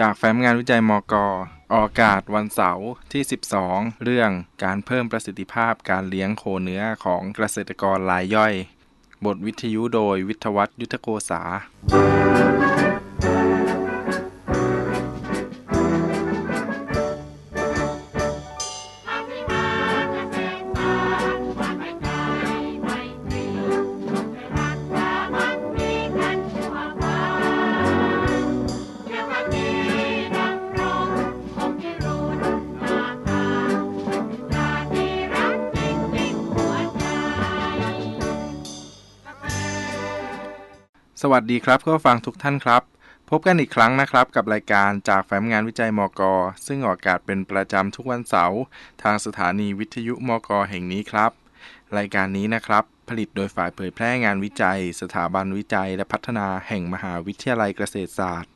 จากแฟ้มงานวิจัยมกออากาศวันเสาร์ที่ 12 เรื่องการเพิ่มประสิทธิภาพการเลี้ยงโคเนื้อของเกษตรกรรายย่อย บทวิทยุโดยวิทวัตยุทธโกษา วัสดีครับก็ฟังทุกท่านครับ พบกันอีกครั้งนะครับ กับรายการจากแฟ้มงานวิจัยมก ซึ่งออกอากาศเป็นประจำทุกวันเสาร์ทางสถานีวิทยุมก แห่งนี้ครับ รายการนี้นะครับ ผลิตโดยฝ่ายเผยแพร่งานวิจัย สถาบันวิจัย และพัฒนาแห่งมหาวิทยาลัยเกษตรศาสตร์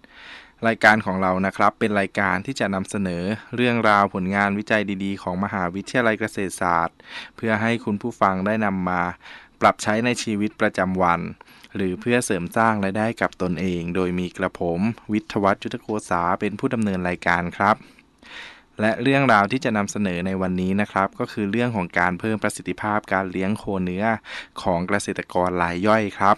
รายการของเรานะครับ เป็นรายการที่จะนำเสนอเรื่องราวผลงานวิจัยดี ๆ ของมหาวิทยาลัยเกษตรศาสตร์ เพื่อให้คุณผู้ฟังได้นำมา ปรับใช้ในชีวิตประจำวัน หรือเพื่อเสริมสร้างรายได้กับตนเอง โดยมีกระผม วิทวัตยุทโกษาเป็นผู้ดำเนินรายการครับ และเรื่องราวที่จะนำเสนอในวันนี้นะครับ ก็คือเรื่องของการเพิ่มประสิทธิภาพการเลี้ยงโคเนื้อของเกษตรกรรายย่อยครับ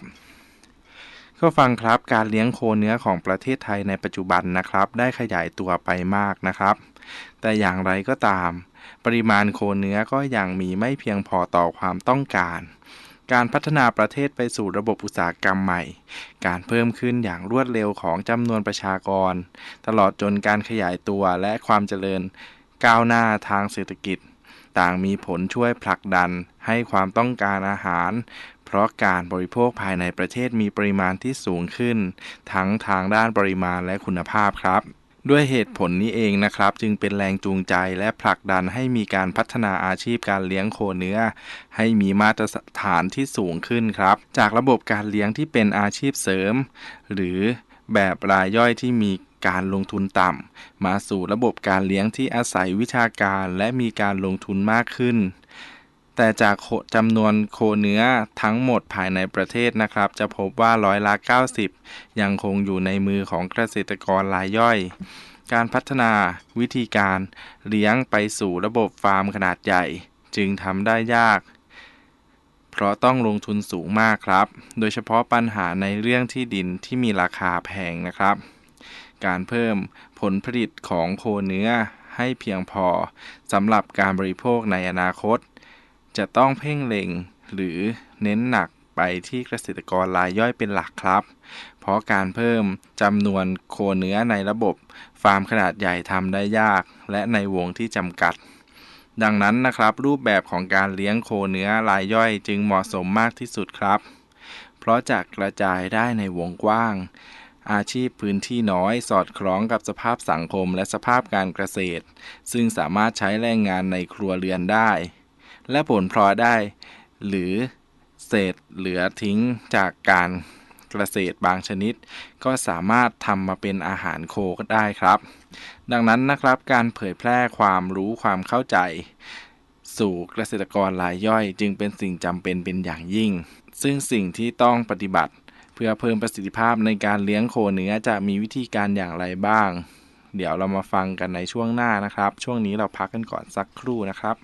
ก็ฟังครับการเลี้ยงโคเนื้อของประเทศไทยในปัจจุบันนะครับ ได้ขยายตัวไปมากนะครับ แต่อย่างไรก็ตาม ปริมาณโคเนื้อก็ยังมีไม่เพียงพอต่อความต้องการ การพัฒนาประเทศไปสู่ระบบอุตสาหกรรมใหม่ การเพิ่มขึ้นอย่างรวดเร็วของจำนวนประชากร ตลอดจนการขยายตัวและความเจริญก้าวหน้าทางเศรษฐกิจ ต่างมีผลช่วยผลักดันให้ความต้องการอาหาร เพราะการบริโภคภายในประเทศมีปริมาณที่สูงขึ้น ทั้งทางด้านปริมาณและคุณภาพครับ ด้วยเหตุผลนี้เองนะครับ จึงเป็นแรงจูงใจและผลักดันให้มีการพัฒนาอาชีพการเลี้ยงโคเนื้อ ให้มีมาตรฐานที่สูงขึ้นครับ จากระบบการเลี้ยงที่เป็นอาชีพเสริม หรือแบบรายย่อยที่มีการลงทุนต่ำ มาสู่ระบบการเลี้ยงที่อาศัยวิชาการและมีการลงทุนมากขึ้น แต่จากจำนวนโคเนื้อทั้งหมดภายในประเทศนะครับ จะพบว่าร้อยละ 90 ยังคงอยู่ในมือของเกษตรกรรายย่อย การพัฒนาวิธีการเลี้ยงไปสู่ระบบฟาร์มขนาดใหญ่ จึงทำได้ยาก เพราะต้องลงทุนสูงมากครับ โดยเฉพาะปัญหาในเรื่องที่ดินที่มีราคาแพงนะครับ การเพิ่มผลผลิตของโคเนื้อให้เพียงพอสำหรับการบริโภคในอนาคต จะต้องเพ่งเล็งหรือเน้นหนักไปที่เกษตรกรรายย่อยเป็นหลักครับ เพราะการเพิ่มจำนวนโคเนื้อในระบบ ฟาร์มขนาดใหญ่ทำได้ยาก และในวงที่จำกัด ดังนั้นนะครับ รูปแบบของการเลี้ยงโคเนื้อรายย่อยจึงเหมาะสมมากที่สุดครับ เพราะจะกระจายได้ในวงกว้าง อาชีพพื้นที่น้อยสอดคล้องกับสภาพสังคมและสภาพการเกษตร ซึ่งสามารถใช้แรงงานในครัวเรือนได้ และผลพลอยได้ หรือเศษเหลือทิ้งจากการเกษตรบางชนิด ก็สามารถทำมาเป็นอาหารโคก็ได้ครับ ดังนั้นนะครับการเผยแพร่ความรู้ความเข้าใจ สู่เกษตรกรรายย่อย จึงเป็นสิ่งจำเป็นเป็นอย่างยิ่ง ซึ่งสิ่งที่ต้องปฏิบัติ เพื่อเพิ่มประสิทธิภาพในการเลี้ยงโคเนื้อจะมีวิธีการอย่างไรบ้าง เดี๋ยวเรามาฟังกันในช่วงหน้านะครับ ช่วงนี้เราพักกันก่อนสักครู่นะครับ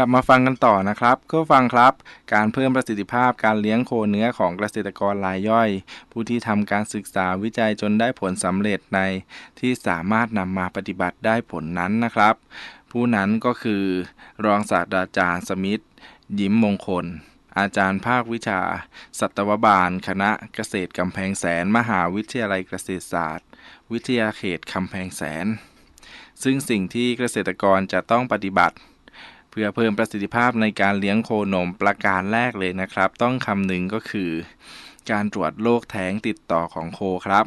ลับมาฟังกันต่อนะครับก็ฟังครับ การเพิ่มประสิทธิภาพการเลี้ยงโคเนื้อของเกษตรกรรายย่อย ผู้ที่ทำการศึกษาวิจัยจนได้ผลสำเร็จใน ที่สามารถนำมาปฏิบัติได้ผลนั้นนะครับ ผู้นั้นก็คือ รองศาสตราจารย์สมิธยิ้มมงคล อาจารย์ภาควิชา สัตวบาล คณะเกษตรกำแพงแสน มหาวิทยาลัยเกษตรศาสตร์ วิทยาเขตกำแพงแสน ซึ่งสิ่งที่เกษตรกรจะต้องปฏิบัติ เพื่อเพิ่มประสิทธิภาพในการเลี้ยงโคนมประการแรกเลยนะครับ ต้องคำหนึ่งก็คือ การตรวจโรคแท้งติดต่อของโคครับ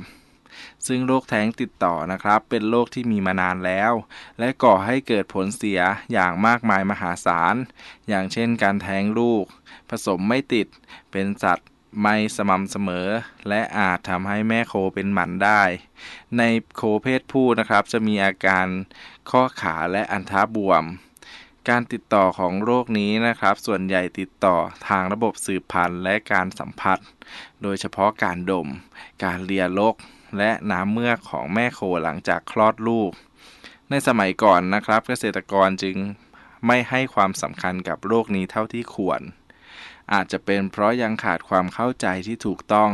ซึ่งโรคแท้งติดต่อนะครับ เป็นโรคที่มีมานานแล้ว และก่อให้เกิดผลเสียอย่างมากมายมหาศาล อย่างเช่นการแท้งลูก ผสมไม่ติดเป็นสัตว์ไม่สม่ำเสมอ และอาจทำให้แม่โคเป็นหมันได้ ในโคเพศผู้นะครับ จะมีอาการข้อขาและอันท้าบวม การติดต่อของโรคนี้นะครับ ส่วนใหญ่ติดต่อทางระบบสืบพันธุ์และการสัมผัส โดยเฉพาะการดม การเลียลก และน้ำเมือกของแม่โคหลังจากคลอดลูก ในสมัยก่อนนะครับ เกษตรกรจึงไม่ให้ความสำคัญกับโรคนี้เท่าที่ควร อาจจะเป็นเพราะยังขาดความเข้าใจที่ถูกต้อง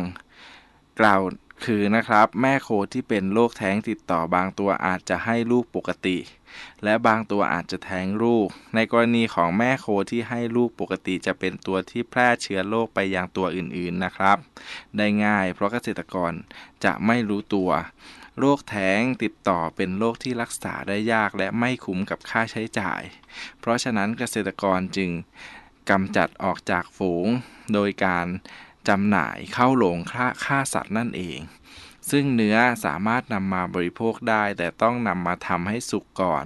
กล่าว คือนะครับ แม่โคที่เป็นโรคแท้งติดต่อบางตัวอาจจะให้ลูกปกติ และบางตัวอาจจะแท้งลูก ในกรณีของแม่โคที่ให้ลูกปกติจะเป็นตัวที่แพร่เชื้อโรคไปยังตัวอื่นๆนะครับ ได้ง่ายเพราะเกษตรกรจะไม่รู้ตัวโรคแท้งติดต่อเป็นโรคที่รักษาได้ยากและไม่คุ้มกับค่าใช้จ่าย เพราะฉะนั้นเกษตรกรจึงกำจัดออกจากฝูง โดยการ จำหน่ายเข้าโรงฆ่าสัตว์นั่นเอง ซึ่งเนื้อสามารถนำมาบริโภคได้ แต่ต้องนำมาทำให้สุกก่อน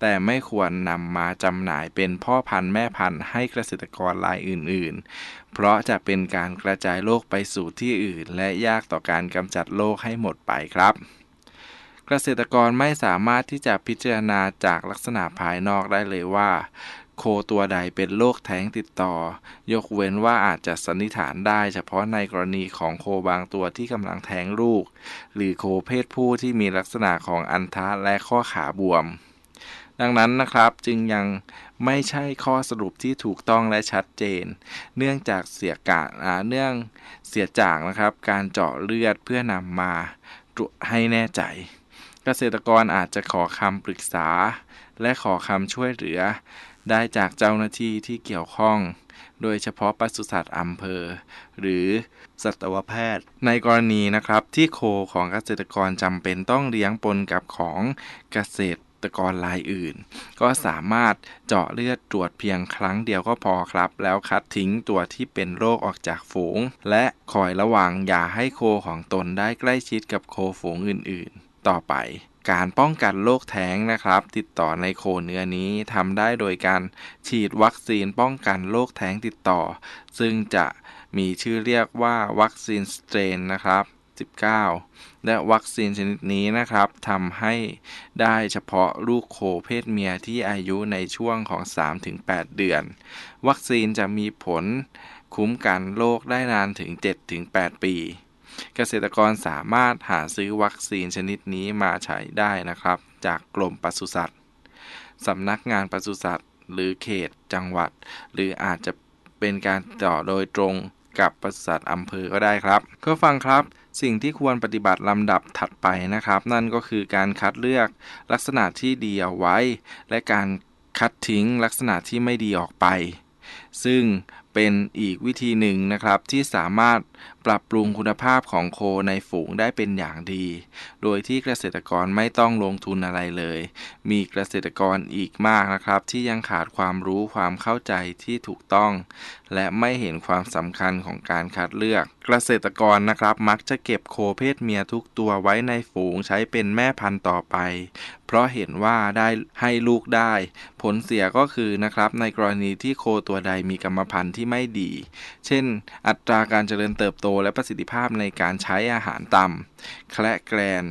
แต่ไม่ควรนำมาจำหน่ายเป็นพ่อพันธุ์แม่พันธุ์ให้เกษตรกรรายอื่น ๆ เพราะจะเป็นการกระจายโรคไปสู่ที่อื่น และยากต่อการกำจัดโรคให้หมดไปครับเกษตรกรไม่สามารถที่จะพิจารณาจากลักษณะภายนอกได้เลยว่า โคตัวใดเป็นโรคแท้งติดต่อ ยกเว้นว่าอาจจะสันนิษฐานได้เฉพาะในกรณีของโคบางตัวที่กำลังแท้งลูก หรือโคเพศผู้ที่มีลักษณะของอันทะและข้อขาบวม ดังนั้นนะครับจึงยังไม่ใช่ข้อสรุปที่ถูกต้องและชัดเจน เนื่องจากเสียกาเนื่องเสียจากนะครับ การเจาะเลือดเพื่อนำมาให้แน่ใจ เกษตรกรอาจจะขอคำปรึกษา และขอคำช่วยเหลือ ได้จากเจ้าหน้าที่ที่เกี่ยวข้อง โดยเฉพาะปศุสัตว์อำเภอ หรือสัตวแพทย์ ในกรณีนะครับที่โคของเกษตรกรจำเป็นต้องเลี้ยงปนกับของเกษตรกรรายอื่น ก็สามารถเจาะเลือดตรวจเพียงครั้งเดียวก็พอครับ แล้วคัดทิ้งตัวที่เป็นโรคออกจากฝูง และคอยระวังอย่าให้โคของตนได้ใกล้ชิดกับโคฝูงอื่นๆ ต่อไป การป้องกันโรคแท้งนะครับ ติดต่อในโคเนื้อนี้ทำได้โดยการฉีดวัคซีนป้องกันโรคแท้งติดต่อ ซึ่งจะมีชื่อเรียกว่าวัคซีนสเตรนนะครับ 19 และวัคซีนชนิดนี้นะครับทำให้ได้เฉพาะลูกโคเพศเมียที่อายุในช่วงของ 3-8 เดือน วัคซีนจะมีผลคุ้มกันโรคได้นานถึง 7-8 ปี เกษตรกรสามารถหาซื้อวัคซีนชนิดนี้มาใช้ได้นะครับ จากกรมปศุสัตว์สำนักงานปศุสัตว์ หรือเขตจังหวัด หรืออาจจะเป็นการต่อโดยตรงกับปศุสัตว์อำเภอก็ได้ครับ ก็ฟังครับสิ่งที่ควรปฏิบัติลำดับถัดไปนะครับ นั่นก็คือการคัดเลือกลักษณะที่ดีเอาไว้ และการคัดทิ้งลักษณะที่ไม่ดีออกไป ซึ่งเป็นอีกวิธีหนึ่งนะครับที่สามารถ ปรับปรุงคุณภาพของโคในฝูงได้เป็นอย่างดี โดยที่เกษตรกรไม่ต้องลงทุนอะไรเลย มีเกษตรกรอีกมากนะครับ ที่ยังขาดความรู้ความเข้าใจที่ถูกต้อง และไม่เห็นความสำคัญของการคัดเลือก เกษตรกรนะครับมักจะเก็บโคเพศเมียทุกตัวไว้ในฝูงใช้เป็นแม่พันธุ์ต่อไป เพราะเห็นว่าได้ให้ลูกได้ ผลเสียก็คือนะครับในกรณีที่โคตัวใดมีกรรมพันธุ์ที่ไม่ดี เช่น อัตราการเจริญเติบโตและประสิทธิภาพในการใช้อาหารต่ำแคละแกรน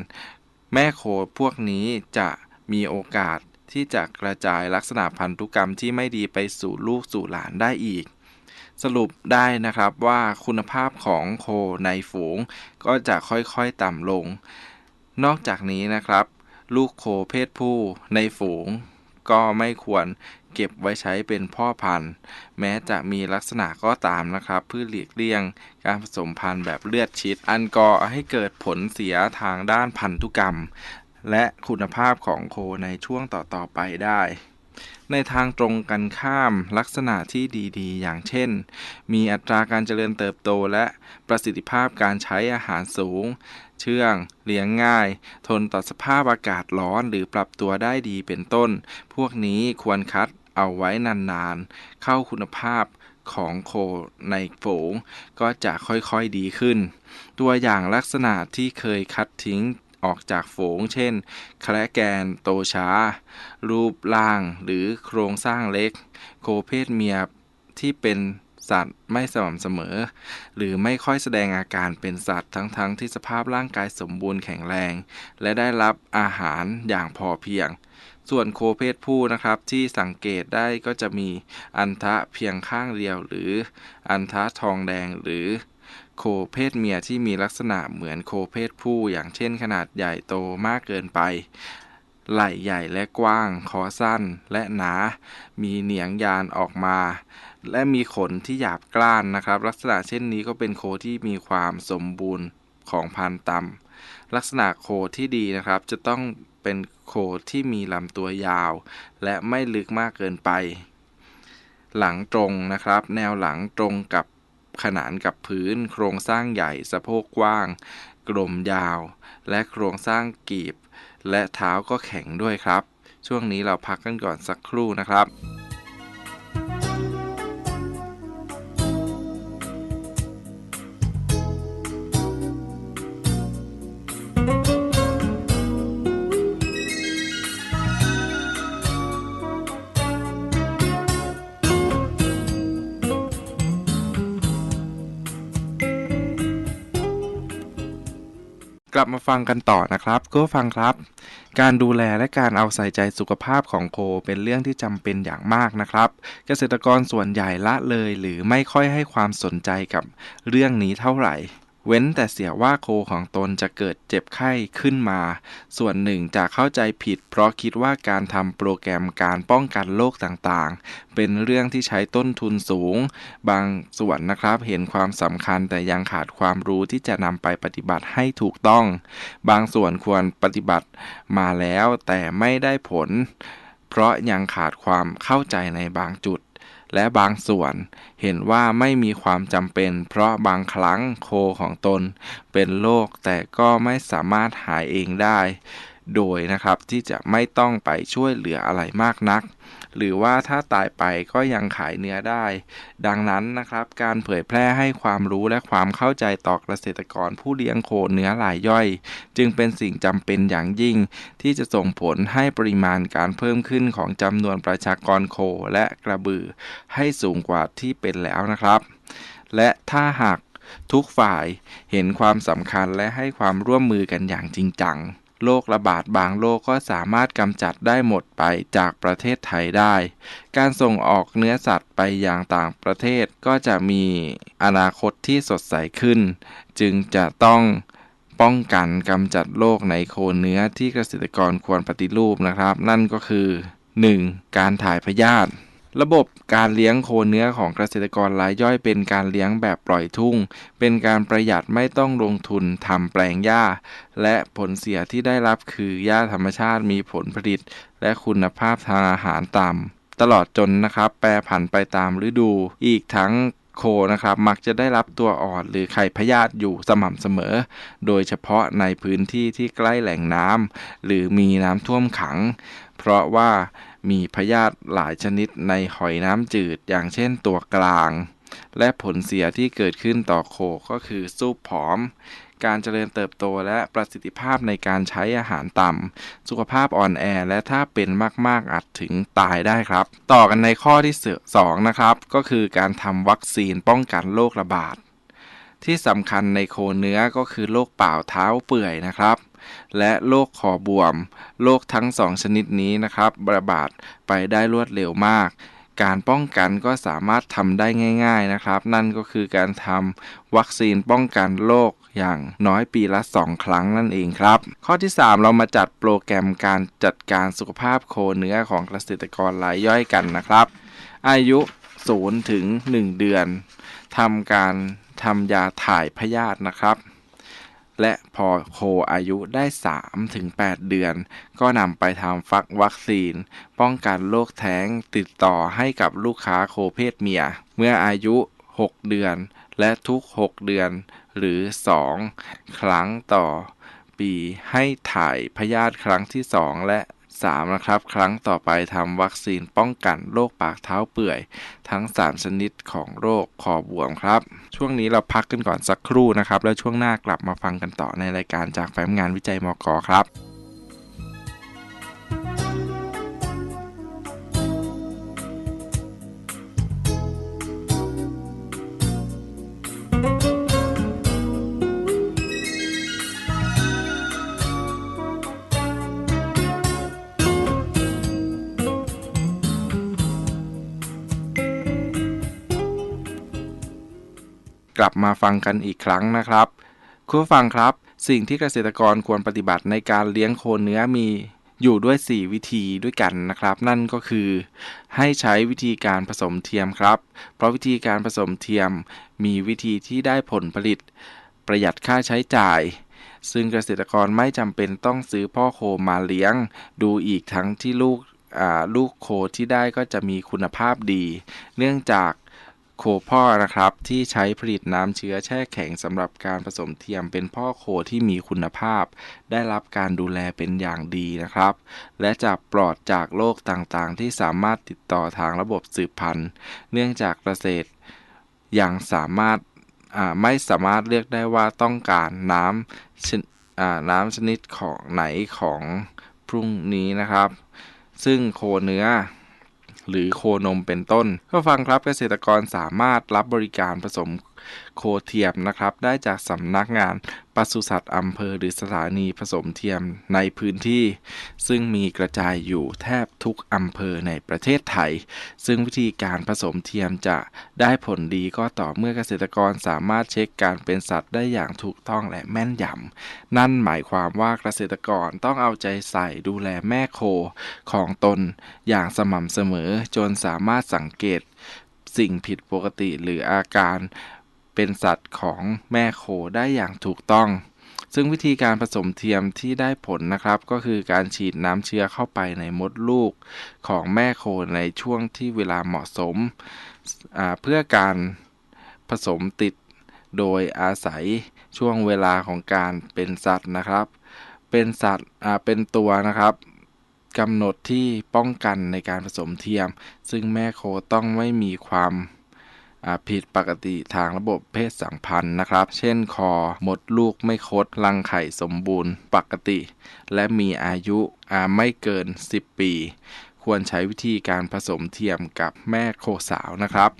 แม่โคพวกนี้จะมีโอกาสที่จะกระจายลักษณะพันธุกรรมที่ไม่ดีไปสู่ลูกสู่หลานได้อีก สรุปได้นะครับว่าคุณภาพของโคในฝูงก็จะค่อยๆต่ำลง นอกจากนี้นะครับ ลูกโคเพศผู้ในฝูง ก็ไม่ควรเก็บไว้ใช้เป็นพ่อพันธุ์ แม้จะมีลักษณะก็ตามนะครับ เพื่อหลีกเลี่ยง การผสมพันธุ์แบบเลือดชิด อันก่อให้เกิดผลเสียทางด้านพันธุกรรม และคุณภาพของโคในช่วงต่อๆไปได้ ในทางตรงกันข้ามลักษณะที่ดีๆ อย่างเช่น มีอัตราการเจริญเติบโตและประสิทธิภาพการใช้อาหารสูง เชื่องเลี้ยงง่าย ทนต่อสภาพอากาศร้อนหรือปรับตัวได้ดีเป็นต้น พวกนี้ควรคัดเอาไว้นานๆ เข้าคุณภาพของโคในฝูง ก็จะค่อยๆดีขึ้น ตัวอย่างลักษณะที่เคยคัดทิ้ง ออกจากฝูง เช่น แคระแกน โตช้า รูปร่าง หรือโครงสร้างเล็ก โคเพศเมียที่เป็นสัตว์ไม่สม่ำเสมอ หรือไม่ค่อยแสดงอาการเป็นสัตว์ทั้งๆทที่สภาพร่างกายสมบูรณ์แข็งแรง และได้รับอาหารอย่างพอเพียง ส่วนโคเพศผู้นะครับที่สังเกตได้ก็จะมีอันทะเพียงข้างเดียว หรืออันทะทองแดงหรือ โคเพศเมียที่มีลักษณะเหมือนโคเพศผู้ อย่างเช่นขนาดใหญ่โตมากเกินไป ไหล่ใหญ่และกว้าง คอสั้นและหนา มีเหนียงยานออกมา และมีขนที่หยาบกร้านนะครับ ลักษณะเช่นนี้ก็เป็นโคที่มีความสมบูรณ์ของพันธุ์ต่ำลักษณะโคที่ดีนะครับ จะต้องเป็นโคที่มีลำตัวยาว และไม่ลึกมากเกินไป หลังตรงนะครับ แนวหลังตรงกับ ขนานกับพื้น โครงสร้างใหญ่สะโพกกว้าง กลมยาว และโครงสร้างกีบ และเท้าก็แข็งด้วยครับ ช่วงนี้เราพักกันก่อนสักครู่นะครับ กลับมาฟังกันต่อนะครับ ก็ฟังครับ การดูแลและการเอาใส่ใจสุขภาพของโคเป็นเรื่องที่จำเป็นอย่างมากนะครับ เกษตรกรส่วนใหญ่ละเลยหรือไม่ค่อยให้ความสนใจกับเรื่องนี้เท่าไหร่ เว้นแต่เสียว่าโคของตนจะเกิดเจ็บไข้ขึ้นมา ส่วนหนึ่งจะเข้าใจผิด เพราะคิดว่าการทำโปรแกรมการป้องกันโรคต่างๆ เป็นเรื่องที่ใช้ต้นทุนสูง บางส่วนนะครับเห็นความสำคัญแต่ยังขาดความรู้ที่จะนำไปปฏิบัติให้ถูกต้อง บางส่วนควรปฏิบัติมาแล้วแต่ไม่ได้ผล เพราะยังขาดความเข้าใจในบางจุด และบางส่วนเห็นว่าไม่มีความจำเป็น เพราะบางครั้งโคของตนเป็นโรคแต่ก็ไม่สามารถหายเองได้ โดยนะครับที่จะไม่ต้องไปช่วยเหลืออะไรมากนัก หรือว่าถ้าตายไปก็ยังขายเนื้อได้ ดังนั้นนะครับ การเผยแพร่ให้ความรู้และความเข้าใจต่อเกษตรกรผู้เลี้ยงโคเนื้อหลายย่อย จึงเป็นสิ่งจำเป็นอย่างยิ่ง ที่จะส่งผลให้ปริมาณการเพิ่มขึ้นของจำนวนประชากรโคและกระบือ ให้สูงกว่าที่เป็นแล้วนะครับ และถ้าหากทุกฝ่ายเห็นความสำคัญและให้ความร่วมมือกันอย่างจริงจัง โรคระบาดบางโรคก็สามารถกำจัดได้หมดไปจากประเทศไทยได้ การส่งออกเนื้อสัตว์ไปยังต่างประเทศก็จะมีอนาคตที่สดใสขึ้น จึงจะต้องป้องกันกำจัดโรคในโคเนื้อที่เกษตรกรควรปฏิรูปนะครับ นั่นก็คือ 1. การถ่ายพยาธิ ระบบการเลี้ยงโคเนื้อของเกษตรกรรายย่อยเป็นการเลี้ยงแบบปล่อยทุ่ง เป็นการประหยัดไม่ต้องลงทุนทำแปลงหญ้า และผลเสียที่ได้รับคือหญ้าธรรมชาติมีผลผลิต และคุณภาพทางอาหารต่ำตลอดจนนะครับ แปรผันไปตามฤดู อีกทั้งโคนะครับมักจะได้รับตัวอ่อนหรือไข่พยาธิอยู่สม่ำเสมอ โดยเฉพาะในพื้นที่ที่ใกล้แหล่งน้ำหรือมีน้ำท่วมขัง เพราะว่า มีพยาธิหลายชนิดในหอยน้ำจืดอย่างเช่นตัวกลาง และผลเสียที่เกิดขึ้นต่อโคก็คือสูบผอม การเจริญเติบโตและประสิทธิภาพในการใช้อาหารต่ำ สุขภาพอ่อนแอและถ้าเป็นมาก ๆ อาจถึงตายได้ครับ ต่อกันในข้อที่ 2 นะครับ ก็คือการทำวัคซีนป้องกันโรคระบาดที่สำคัญในโคเนื้อก็คือโรคเป่าเท้าเปื่อยนะครับ และโรคคอบวม โรคทั้งสองชนิดนี้นะครับระบาดไปได้รวดเร็วมากการป้องกันก็สามารถทำได้ง่าย ๆนะครับ นั่นก็คือการทำวัคซีนป้องกันโรคอย่างน้อยปีละ 2 ครั้งนั่นเองครับ ข้อที่ 3 เรามาจัดโปรแกรมการจัดการสุขภาพโคเนื้อของเกษตรกรรายย่อยกันนะครับ อายุ 0 ถึง 1 เดือนทำการทำยาถ่ายพยาธินะครับ และพอโคอายุได้ 3-8 เดือน ก็นำไปทำฟักวัคซีน ป้องกันโรคแท้งติดต่อให้กับลูกค้าโคเพศเมีย เมื่ออายุ 6 เดือน และทุก 6 เดือน หรือ 2 ครั้งต่อปีให้ถ่ายพยาธิครั้งที่ 2 และ 3. นะครับ ครั้งต่อไปทำวัคซีนป้องกันโรคปากเท้าเปื่อย ทั้ง 3 ชนิดของโรคคอบวมครับ ช่วงนี้เราพักกันก่อนสักครู่นะครับ แล้วช่วงหน้ากลับมาฟังกันต่อในรายการจากแฟ้มงานวิจัยมกครับ ลับมาฟังกันอีกครั้งนะครับคุณผู้ฟังครับ สิ่งที่เกษตรกรควรปฏิบัติในการเลี้ยงโคเนื้อมีอยู่ด้วย 4 วิธีด้วยกันนะครับ นั่นก็คือ ให้ใช้วิธีการผสมเทียมครับ เพราะวิธีการผสมเทียมมีวิธีที่ได้ผลผลิต ประหยัดค่าใช้จ่าย ซึ่งเกษตรกรไม่จำเป็นต้องซื้อพ่อโคมาเลี้ยง ดูอีกทั้งที่ลูกลูกโคที่ได้ก็จะมีคุณภาพดี เนื่องจาก โคพ่อนะครับ ที่ใช้ผลิตน้ำเชื้อแช่แข็งสำหรับการผสมเทียมเป็นพ่อโคที่มีคุณภาพ ได้รับการดูแลเป็นอย่างดีนะครับ และจะปลอดจากโรคต่างๆ ที่สามารถติดต่อทางระบบสืบพันธุ์ เนื่องจากเกษตรอยังสามารถไม่สามารถเลือกได้ว่าต้องการน้ำน้ำชนิดของไหนของพรุ่งนี้นะครับ ซึ่งโคเนื้อ หรือโคนมเป็นต้น ก็ฟังครับเกษตรกรสามารถรับบริการผสม โคเทียมนะครับ ได้จากสำนักงานปศุสัตว์อำเภอหรือสถานีผสมเทียมในพื้นที่ ซึ่งมีกระจายอยู่แทบทุกอำเภอในประเทศไทย ซึ่งวิธีการผสมเทียมจะได้ผลดีก็ต่อเมื่อเกษตรกรสามารถเช็คการเป็นสัตว์ได้อย่างถูกต้องและแม่นยำนั่นหมายความว่าเกษตรกรต้องเอาใจใส่ดูแลแม่โคของตนอย่างสม่ำเสมอจนสามารถสังเกตสิ่งผิดปกติหรืออาการ เป็นสัตว์ของแม่โคได้อย่างถูกต้อง ซึ่งวิธีการผสมเทียมที่ได้ผลนะครับ ก็คือการฉีดน้ำเชื้อเข้าไปในมดลูกของแม่โคในช่วงที่เวลาเหมาะสม เพื่อการผสมติดโดยอาศัยช่วงเวลาของการเป็นสัตว์นะครับ เป็นสัตว์เป็นตัวนะครับกำหนดที่ป้องกันในการผสมเทียม ซึ่งแม่โคต้องไม่มีความ ผิดปกติทางระบบเพศสัมพันธ์นะครับ เช่นคอมดลูกไม่คดรังไข่สมบูรณ์ปกติ และมีอายุไม่เกิน 10 ปี ควรใช้วิธีการผสมเทียมกับแม่โคสาวนะครับ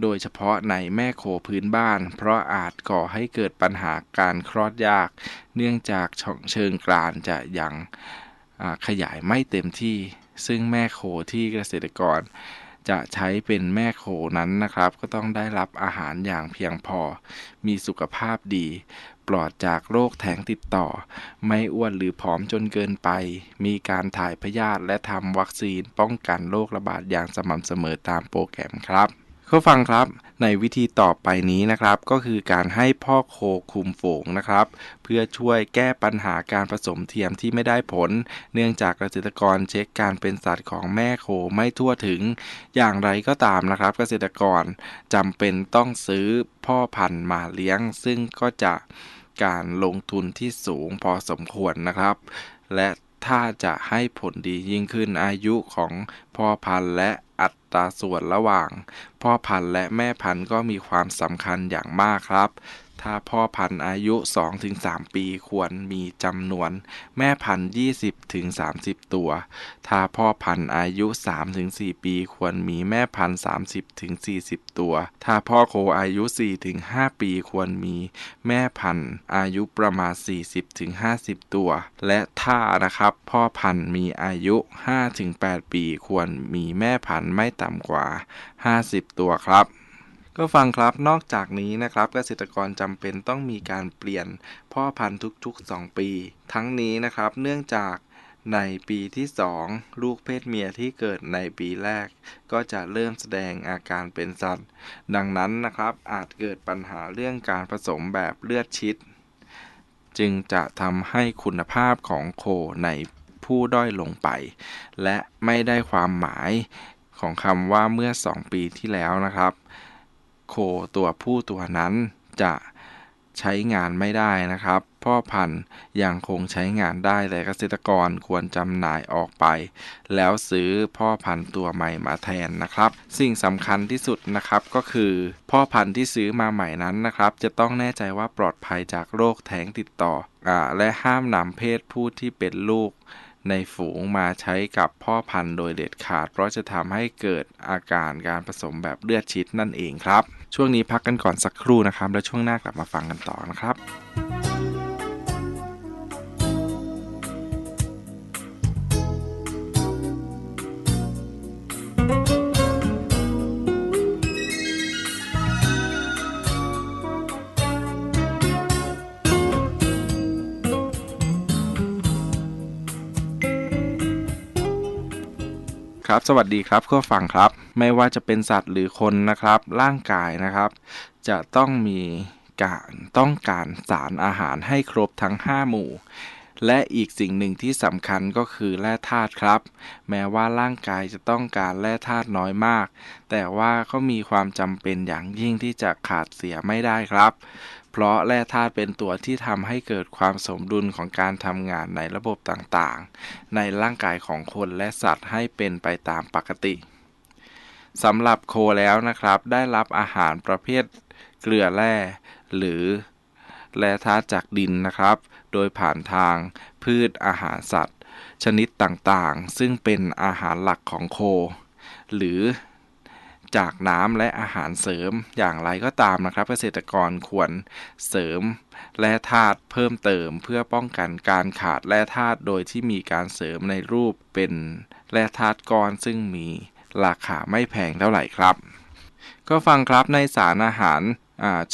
โดยเฉพาะในแม่โคพื้นบ้าน เพราะอาจก่อให้เกิดปัญหาการคลอดยาก เนื่องจากเชิงกรานจะยังขยายไม่เต็มที่ ซึ่งแม่โคที่เกษตรกร จะใช้เป็นแม่โคนั้นนะครับ ก็ต้องได้รับอาหารอย่างเพียงพอ มีสุขภาพดี ปลอดจากโรคแท้งติดต่อ ไม่อ้วนหรือผอมจนเกินไป มีการถ่ายพยาธิและทำวัคซีนป้องกันโรคระบาดอย่างสม่ำเสมอตามโปรแกรมครับ เขาฟังครับในวิธีต่อไปนี้นะครับ ก็คือการให้พ่อโคคุมฝูงนะครับ เพื่อช่วยแก้ปัญหาการผสมเทียมที่ไม่ได้ผล เนื่องจากเกษตรกรเช็คการเป็นสัตว์ของแม่โคไม่ทั่วถึง อย่างไรก็ตามนะครับ เกษตรกรจำเป็นต้องซื้อพ่อพันธุ์มาเลี้ยง ซึ่งก็จะการลงทุนที่สูงพอสมควรนะครับ และถ้าจะให้ผลดียิ่งขึ้นอายุของพ่อพันธุ์และ อัตราส่วนระหว่าง พ่อพันธุ์และแม่พันธุ์ก็มีความสำคัญอย่างมากครับ ถ้าพ่อพันธุ์อายุ 2-3 ปีควรมีจำนวน แม่พันธุ์ 20-30 ตัว ถ้าพ่อพันธุ์อายุ 3-4 ปีควรมีแม่พันธุ์ 30-40 ตัว ถ้าพ่อโคอายุ 4-5 ปีควรมีแม่พันธุ์อายุประมาณ 40-50 ตัว และถ้านะครับ พ่อพันธุ์มีอายุ 5-8 ปีควรมีแม่พันธุ์ไม่ต่ำกว่า 50 ตัวครับ ก็ฟังครับนอกจากนี้นะครับเกษตรกรจำเป็นต้องมีการเปลี่ยนพ่อพันธุ์ทุกๆ 2 ปี ทั้งนี้นะครับเนื่องจากในปีที่ 2 ลูกเพศเมียที่เกิดในปีแรก ก็จะเริ่มแสดงอาการเป็นสัตว์ ดังนั้นนะครับอาจเกิดปัญหาเรื่องการผสมแบบเลือดชิด จึงจะทำให้คุณภาพของโคในผู้ด้อยลงไป และไม่ได้ความหมายของคำว่าเมื่อ 2 ปีที่แล้วนะครับ โคตัวผู้ตัวนั้นจะใช้งานไม่ได้นะครับ พ่อพันธุ์ยังคงใช้งานได้แต่เกษตรกรควรจำหน่ายออกไป แล้วซื้อพ่อพันธุ์ตัวใหม่มาแทนนะครับ สิ่งสำคัญที่สุดนะครับก็คือ พ่อพันธุ์ที่ซื้อมาใหม่นั้นนะครับ จะต้องแน่ใจว่าปลอดภัยจากโรคแท้งติดต่ออและห้ามนำเพศผู้ที่เป็นลูกในฝูงมาใช้กับพ่อพันธุ์โดยเด็ดขาด เพราะจะทำให้เกิดอาการการผสมแบบเลือดชิดนั่นเองครับ ช่วงนี้พักกันก่อนสักครู่นะครับ แล้วช่วงหน้ากลับมาฟังกันต่อนะครับ ครับสวัสดีครับคุณผู้ฟังครับ ไม่ว่าจะเป็นสัตว์หรือคนนะครับ ร่างกายนะครับ จะต้องมีการต้องการสารอาหารให้ครบทั้ง 5 หมู่ และอีกสิ่งหนึ่งที่สำคัญก็คือแร่ธาตุครับ แม้ว่าร่างกายจะต้องการแร่ธาตุน้อยมาก แต่ว่าก็มีความจำเป็นอย่างยิ่งที่จะขาดเสียไม่ได้ครับ เพราะแร่ธาตุเป็นตัวที่ทำให้เกิดความสมดุลของการทำงานในระบบต่างๆ ในร่างกายของคนและสัตว์ให้เป็นไปตามปกติสำหรับโคแล้วนะครับ ได้รับอาหารประเภทเกลือแร่ หรือแร่ธาตุจากดินนะครับ โดยผ่านทางพืชอาหารสัตว์ ชนิดต่างๆ ซึ่งเป็นอาหารหลักของโค หรือ จากน้ำและอาหารเสริมอย่างไรก็ตามนะครับ เกษตรกรควรเสริมแร่ธาตุเพิ่มเติม เพื่อป้องกันการขาดแร่ธาตุโดยที่มีการเสริมในรูปเป็นแร่ธาตุก้อนซึ่งมีราคาไม่แพงเท่าไหร่ครับ ก็ฟังครับในสารอาหาร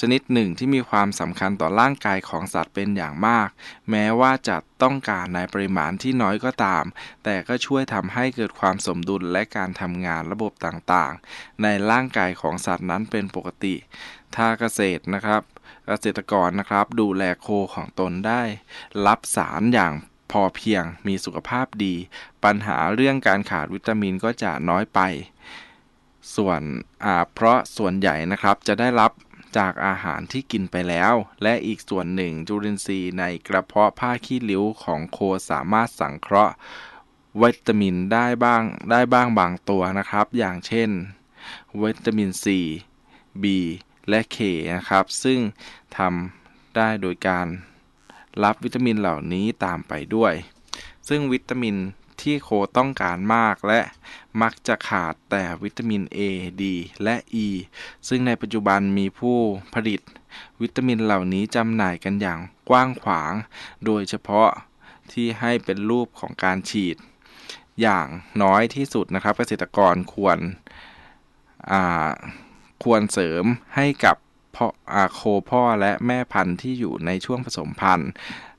ชนิดหนึ่งที่มีความสำคัญต่อร่างกายของสัตว์เป็นอย่างมาก แม้ว่าจะต้องการในปริมาณที่น้อยก็ตาม แต่ก็ช่วยทำให้เกิดความสมดุลและการทำงานระบบต่างๆ ในร่างกายของสัตว์นั้นเป็นปกติ ถ้าเกษตรนะครับ เกษตรกรนะครับดูแลโคของตนได้ รับสารอย่างพอเพียงมีสุขภาพดี ปัญหาเรื่องการขาดวิตามินก็จะน้อยไป ส่วนเพราะส่วนใหญ่นะครับจะได้รับ จากอาหารที่กินไปแล้ว และอีกส่วนหนึ่งจุลินทรีย์ในกระเพาะผ้าขี้ริ้วของโคสามารถสังเคราะห์วิตามินได้บ้างได้บ้างบางตัวนะครับ อย่างเช่น วิตามิน C B และ K นะครับ ซึ่งทำได้โดยการรับวิตามินเหล่านี้ตามไปด้วย ซึ่งวิตามิน ที่โคต้องการมากและมักจะขาดแต่วิตามิน A D และ E ซึ่งในปัจจุบันมีผู้ผลิต วิตามินเหล่านี้จำหน่ายกันอย่างกว้างขวาง โดยเฉพาะที่ให้เป็นรูปของการฉีด อย่างน้อยที่สุดนะครับเกษตรกรควรควรเสริมให้กับพ่อโคพ่อและแม่พันธุ์ที่อยู่ในช่วงผสมพันธุ์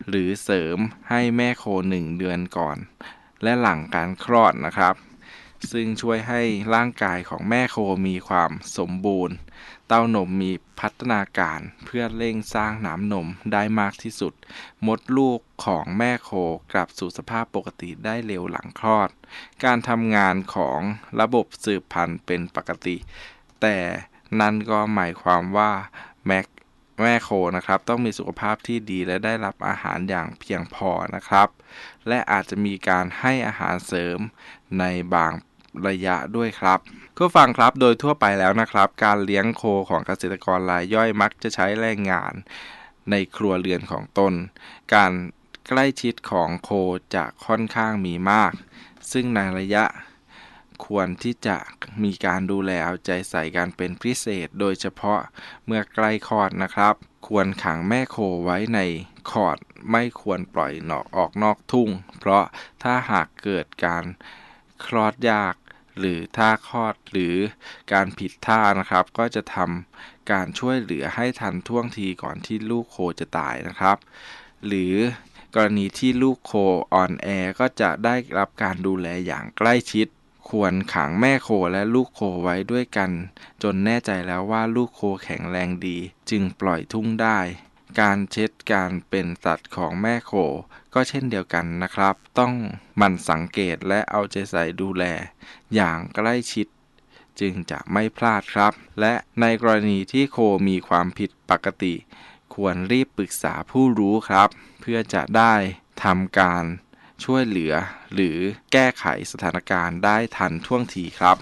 หรือเสริมให้แม่โคหนึ่งเดือนก่อน และหลังการคลอดนะครับ ซึ่งช่วยให้ร่างกายของแม่โคมีความสมบูรณ์ เต้านมมีพัฒนาการเพื่อเร่งสร้างน้ำนมได้มากที่สุด มดลูกของแม่โคกลับสู่สภาพปกติได้เร็วหลังคลอด การทำงานของระบบสืบพันธุ์เป็นปกติ แต่นั่นก็หมายความว่าแม็ก แม่โคนะครับ ต้องมีสุขภาพที่ดีและได้รับอาหารอย่างเพียงพอนะครับ และอาจจะมีการให้อาหารเสริมในบางระยะด้วยครับก็ฟังครับโดยทั่วไปแล้วนะครับ การเลี้ยงโคของเกษตรกรรายย่อยมักจะใช้แรงงานในครัวเรือนของตน การใกล้ชิดของโคจะค่อนข้างมีมาก ซึ่งในระยะ ควรที่จะมีการดูแลเอาใจใส่กันเป็นพิเศษ โดยเฉพาะเมื่อใกล้คลอดนะครับ ควรขังแม่โคไว้ในคอดไม่ควรปล่อยนอกออกนอกทุ่ง เพราะถ้าหากเกิดการคลอดยากหรือท่าคลอดหรือการผิดท่านะครับ ก็จะทำการช่วยเหลือให้ทันท่วงทีก่อนที่ลูกโคจะตายนะครับ หรือกรณีที่ลูกโคอ่อนแอก็จะได้รับการดูแลอย่างใกล้ชิด ควรขังแม่โคและลูกโคไว้ด้วยกัน จนแน่ใจแล้วว่าลูกโคแข็งแรงดี จึงปล่อยทุ่งได้ การเช็ดการเป็นสัตว์ของแม่โคก็เช่นเดียวกันนะครับ ต้องมันสังเกตและเอาใจใส่ดูแล อย่างใกล้ชิด จึงจะไม่พลาดครับ และในกรณีที่โคมีความผิดปกติ ควรรีบปรึกษาผู้รู้ครับ เพื่อจะได้ทำการ ช่วยเหลือหรือแก้ไขสถานการณ์ได้ทันท่วงทีครับ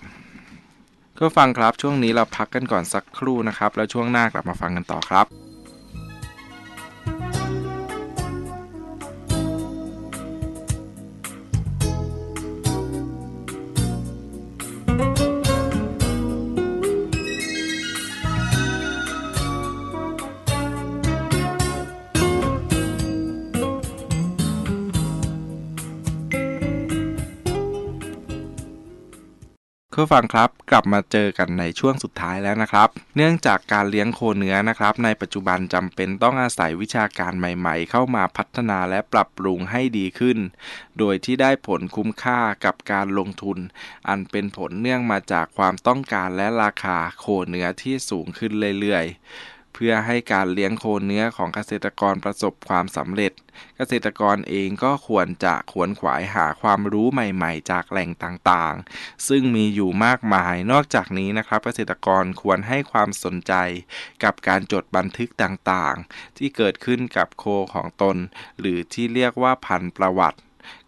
ก็ฟังครับช่วงนี้เราพักกันก่อนสักครู่นะครับ แล้วช่วงหน้ากลับมาฟังกันต่อครับ คุณฟังครับกลับมาเจอกันในช่วงสุดท้ายแล้วนะครับ เนื่องจากการเลี้ยงโคเนื้อนะครับ ในปัจจุบันจำเป็นต้องอาศัยวิชาการใหม่ ๆ เข้ามาพัฒนาและปรับปรุงให้ดีขึ้น โดยที่ได้ผลคุ้มค่ากับการลงทุน อันเป็นผลเนื่องมาจากความต้องการและราคาโคเนื้อที่สูงขึ้นเรื่อยๆ เพื่อให้การเลี้ยงโคเนื้อของเกษตรกรประสบความสำเร็จ เกษตรกรเองก็ควรจะขวนขวายหาความรู้ใหม่ๆ จากแหล่งต่างๆ ซึ่งมีอยู่มากมาย นอกจากนี้นะครับ เกษตรกรควรให้ความสนใจกับการจดบันทึกต่างๆ ที่เกิดขึ้นกับโคของตน หรือที่เรียกว่าพันประวัติ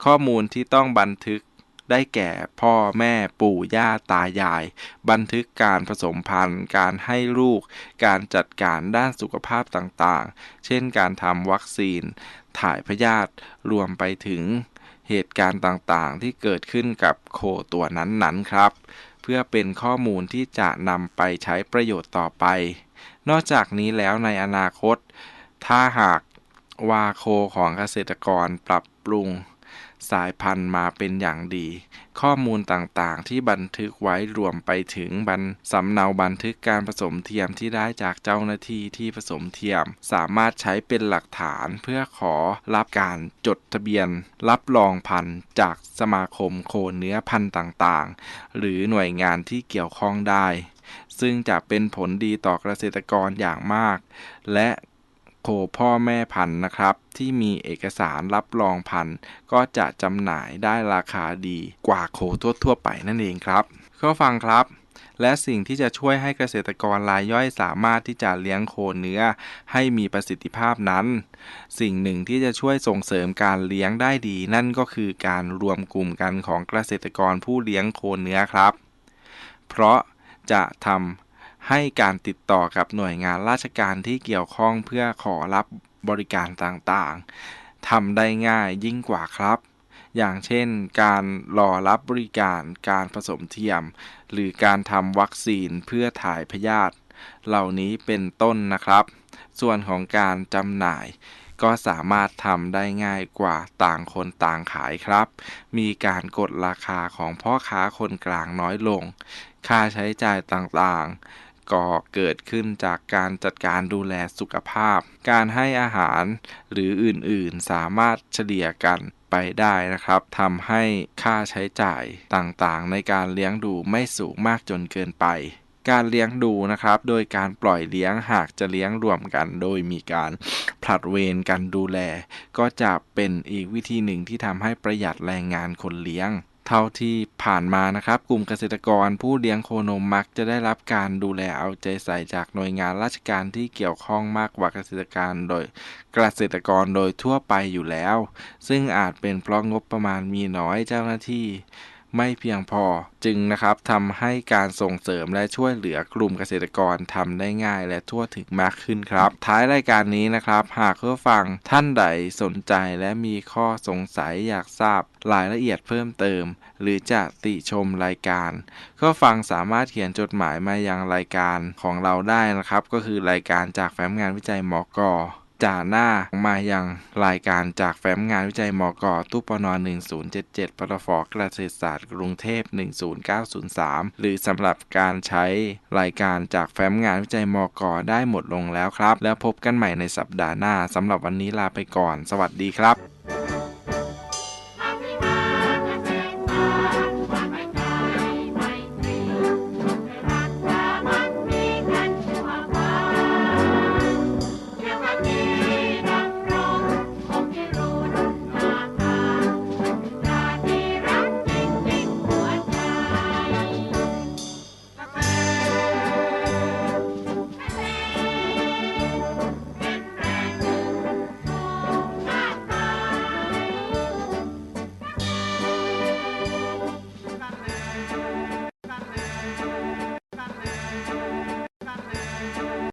ข้อมูลที่ต้องบันทึก ได้แก่พ่อแม่ปู่ย่าตายาย บันทึกการผสมพันธุ์ การให้ลูก การจัดการด้านสุขภาพต่างๆ เช่นการทำวัคซีน ถ่ายพยาธิรวมไปถึงเหตุการณ์ต่างๆ ที่เกิดขึ้นกับโคตัวนั้นๆครับ เพื่อเป็นข้อมูลที่จะนำไปใช้ประโยชน์ต่อไป นอกจากนี้แล้วในอนาคต ถ้าหากว่าโคของเกษตรกรปรับปรุง สายพันธุ์มาเป็นอย่างดี ข้อมูลต่างๆ ที่บันทึกไว้รวมไปถึงบันสำเนาบันทึกการผสมเทียมที่ได้จากเจ้าหน้าที่ที่ผสมเทียม สามารถใช้เป็นหลักฐานเพื่อขอรับการจดทะเบียน รับรองพันธุ์จากสมาคมโคเนื้อพันธุ์ต่างๆ หรือหน่วยงานที่เกี่ยวข้องได้ ซึ่งจะเป็นผลดีต่อเกษตรกรอย่างมาก และ โคพ่อแม่พันธุ์นะครับ ที่มีเอกสารรับรองพันธุ์ก็จะจำหน่ายได้ราคาดีกว่าโคทั่วๆไปนั่นเองครับ ก็ฟังครับ และสิ่งที่จะช่วยให้เกษตรกรรายย่อยสามารถที่จะเลี้ยงโคเนื้อ ให้มีประสิทธิภาพนั้น สิ่งหนึ่งที่จะช่วยส่งเสริมการเลี้ยงได้ดี นั่นก็คือการรวมกลุ่มกันของเกษตรกรผู้เลี้ยงโคเนื้อครับ เพราะจะทำ ให้การติดต่อกับหน่วยงานราชการที่เกี่ยวข้องเพื่อขอรับบริการต่างๆทำได้ง่ายยิ่งกว่าครับ อย่างเช่น การรอรับบริการการผสมเทียม หรือการทำวัคซีนเพื่อถ่ายพยาธิเหล่านี้เป็นต้นนะครับ ส่วนของการจำหน่ายก็สามารถทำได้ง่ายกว่าต่างคนต่างขายครับ มีการกดราคาของพ่อค้าคนกลางน้อยลง ค่าใช้จ่ายต่างๆ ก่อเกิดขึ้นจากการจัดการดูแลสุขภาพ การให้อาหารหรืออื่นๆสามารถเฉลี่ยกันไปได้นะครับทำให้ค่าใช้จ่ายต่างๆ ในการเลี้ยงดูไม่สูงมากจนเกินไป การเลี้ยงดูนะครับ โดยการปล่อยเลี้ยงหากจะเลี้ยงรวมกัน โดยมีการผลัดเวรกันดูแล ก็จะเป็นอีกวิธีหนึ่งที่ทำให้ประหยัดแรงงานคนเลี้ยง เท่าที่ผ่านมานะครับ กลุ่มเกษตรกรผู้เลี้ยงโคนมมักจะได้รับการดูแลเอาใจใส่จากหน่วยงานราชการที่เกี่ยวข้องมากกว่าเกษตรกรโดยเกษตรกรโดยทั่วไปอยู่แล้ว ซึ่งอาจเป็นเพราะงบประมาณมีน้อยเจ้าหน้าที่ ไม่เพียงพอจึงนะครับทำให้การส่งเสริมและช่วยเหลือกลุ่มเกษตรกรทำได้ง่ายและทั่วถึงมากขึ้นครับ ท้ายรายการนี้นะครับ หากเพื่อฟังท่านใดสนใจและมีข้อสงสัยอยากทราบรายละเอียดเพิ่มเติม หรือจะติชมรายการ ก็ฟังสามารถเขียนจดหมายมายังรายการของเราได้นะครับ ก็คือรายการจากแฟ้มงานวิจัยมก จ่าหน้ามายังรายการจากแฟ้มงานวิจัยมกตู้ปน1077ปตฟเกษตรศาสตร์กรุงเทพ 10903 หรือสำหรับการใช้รายการจากแฟ้มงานวิจัยมกได้หมดลงแล้วครับ แล้วพบกันใหม่ในสัปดาห์หน้าสำหรับวันนี้ลาไปก่อน สวัสดีครับ